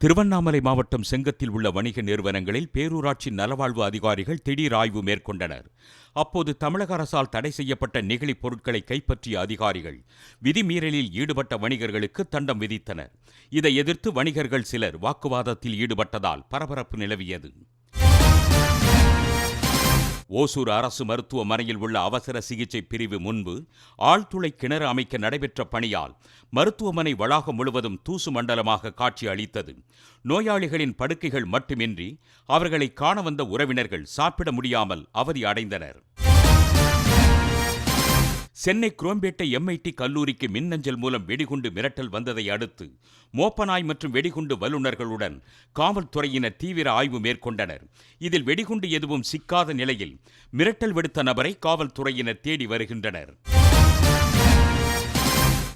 திருவண்ணாமலை மாவட்டம் செங்கத்தில் உள்ள வணிக நிறுவனங்களில் பேரூராட்சி நலவாழ்வு அதிகாரிகள் திடீர் ஆய்வு மேற்கொண்டனர். அப்போது தமிழக அரசால் தடை செய்யப்பட்ட நெகிழிப் பொருட்களை கைப்பற்றிய அதிகாரிகள் விதிமீறலில் ஈடுபட்ட வணிகர்களுக்கு தண்டம் விதித்தனர். இதை எதிர்த்து வணிகர்கள் சிலர் வாக்குவாதத்தில் ஈடுபட்டதால் பரபரப்பு நிலவியது. ஓசூர் அரசு மருத்துவமனையில் உள்ள அவசர சிகிச்சை பிரிவு முன்பு ஆழ்துளை கிணறு அமைக்க நடைபெற்ற பணியால் மருத்துவமனை வளாகம் முழுவதும் தூசு மண்டலமாக காட்சி அளித்தது. நோயாளிகளின் படுக்கைகள் மட்டுமின்றி அவர்களை காண வந்த உறவினர்கள் சாப்பிட முடியாமல் அவதி அடைந்தனர். சென்னை குரோம்பேட்டை எம்ஐடி கல்லூரிக்கு மின்னஞ்சல் மூலம் வெடிகுண்டு மிரட்டல் வந்ததை அடுத்து மோப்பநாய் மற்றும் வெடிகுண்டு வல்லுநர்களுடன் காவல்துறையினர் தீவிர ஆய்வு மேற்கொண்டனர். இதில் வெடிகுண்டு எதுவும் சிக்காத நிலையில் மிரட்டல் விடுத்த நபரை காவல்துறையினர் தேடி வருகின்றனர்.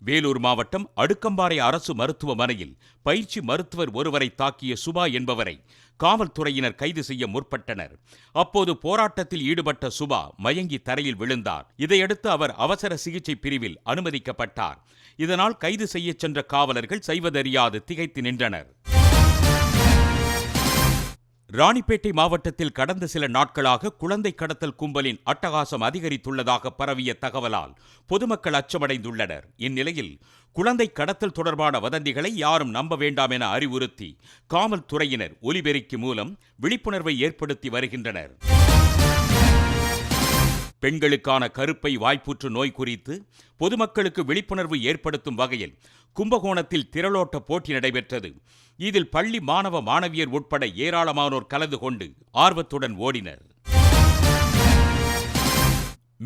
வேலூர் மாவட்டம் அடுக்கம்பாறை அரசு மருத்துவமனையில் பயிற்சி மருத்துவர் ஒருவரை தாக்கிய சுபா என்பவரை காவல்துறையினர் கைது செய்ய முற்பட்டனர். அப்போது போராட்டத்தில் ஈடுபட்ட சுபா மயங்கி தரையில் விழுந்தார். இதையடுத்து அவர் அவசர சிகிச்சை பிரிவில் அனுமதிக்கப்பட்டார். இதனால் கைது செய்யச் சென்ற காவலர்கள் செய்வதறியாது திகைத்து நின்றனர். ராணிப்பேட்டை மாவட்டத்தில் கடந்த சில நாட்களாக குழந்தை கடத்தல் கும்பலின் அட்டகாசம் அதிகரித்துள்ளதாக பரவிய தகவலால் பொதுமக்கள் அச்சமடைந்துள்ளனர். இந்நிலையில் குழந்தை கடத்தல் தொடர்பான வதந்திகளை யாரும் நம்ப வேண்டாம் என அறிவுறுத்தி காவல்துறையினர் ஒலிபெருக்கி மூலம் விழிப்புணர்வை ஏற்படுத்தி வருகின்றனர். பெண்களுக்கான கருப்பை வாய்ப்புற்று நோய் குறித்து பொதுமக்களுக்கு விழிப்புணர்வு ஏற்படுத்தும் வகையில் கும்பகோணத்தில் திரளோட்ட போட்டி நடைபெற்றது. இதில் பள்ளி மாணவ மாணவியர் உட்பட ஏராளமானோர் கலந்து கொண்டு ஆர்வத்துடன் ஓடினர்.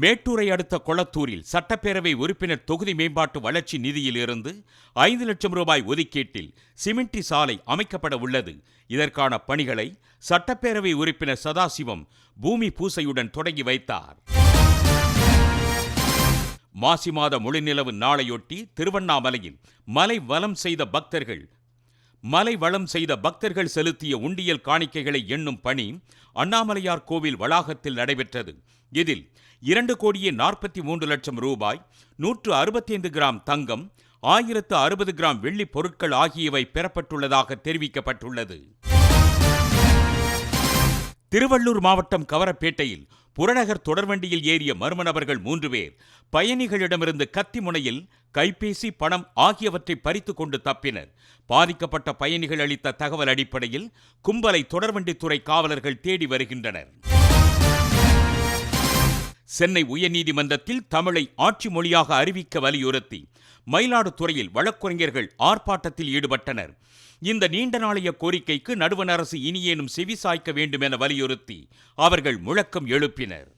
மேட்டூரை அடுத்த கொளத்தூரில் சட்டப்பேரவை உறுப்பினர் தொகுதி மேம்பாட்டு வளர்ச்சி நிதியில் இருந்து ஐந்து லட்சம் ரூபாய் ஒதுக்கீட்டில் சிமெண்டி சாலை அமைக்கப்பட உள்ளது. இதற்கான பணிகளை சட்டப்பேரவை உறுப்பினர் சதாசிவம் பூமி பூசையுடன் தொடங்கி வைத்தார். மாசி மாத முழுநிலவு நாளையொட்டி திருவண்ணாமலையில் மலை வலம் செய்த பக்தர்கள் மலை வளம் செய்த பக்தர்கள் செலுத்திய உண்டியல் காணிக்கைகளை எண்ணும் பணி அண்ணாமலையார் கோவில் வளாகத்தில் நடைபெற்றது. இதில் இரண்டு கோடியே நாற்பத்தி மூன்று லட்சம் ரூபாய் நூற்று அறுபத்தி ஐந்து கிராம் தங்கம் ஆயிரத்து அறுபது கிராம் வெள்ளி பொருட்கள் ஆகியவை பெறப்பட்டுள்ளதாக தெரிவிக்கப்பட்டுள்ளது. திருவள்ளூர் மாவட்டம் கவரப்பேட்டையில் புறநகர் தொடர்வண்டியில் ஏறிய மர்ம நபர்கள் மூன்று பேர் பயணிகளிடமிருந்து கத்தி முனையில் கைபேசி பணம் ஆகியவற்றை பறித்து கொண்டு தப்பினர். பாதிக்கப்பட்ட பயணிகள் அளித்த தகவல் அடிப்படையில் கும்பலை தொடர்வண்டித்துறை காவலர்கள் தேடி வருகின்றனர். சென்னை உயர்நீதிமன்றத்தில் தமிழை ஆட்சி மொழியாக அறிவிக்க வலியுறுத்தி மயிலாடுதுறையில் வழக்குரைஞர்கள் ஆர்ப்பாட்டத்தில் ஈடுபட்டனர். இந்த நீண்ட நாளைய கோரிக்கைக்கு நடுவண் அரசு இனியேனும் செவி சாய்க்க வேண்டும் என வலியுறுத்தி அவர்கள் முழக்கம் எழுப்பினர்.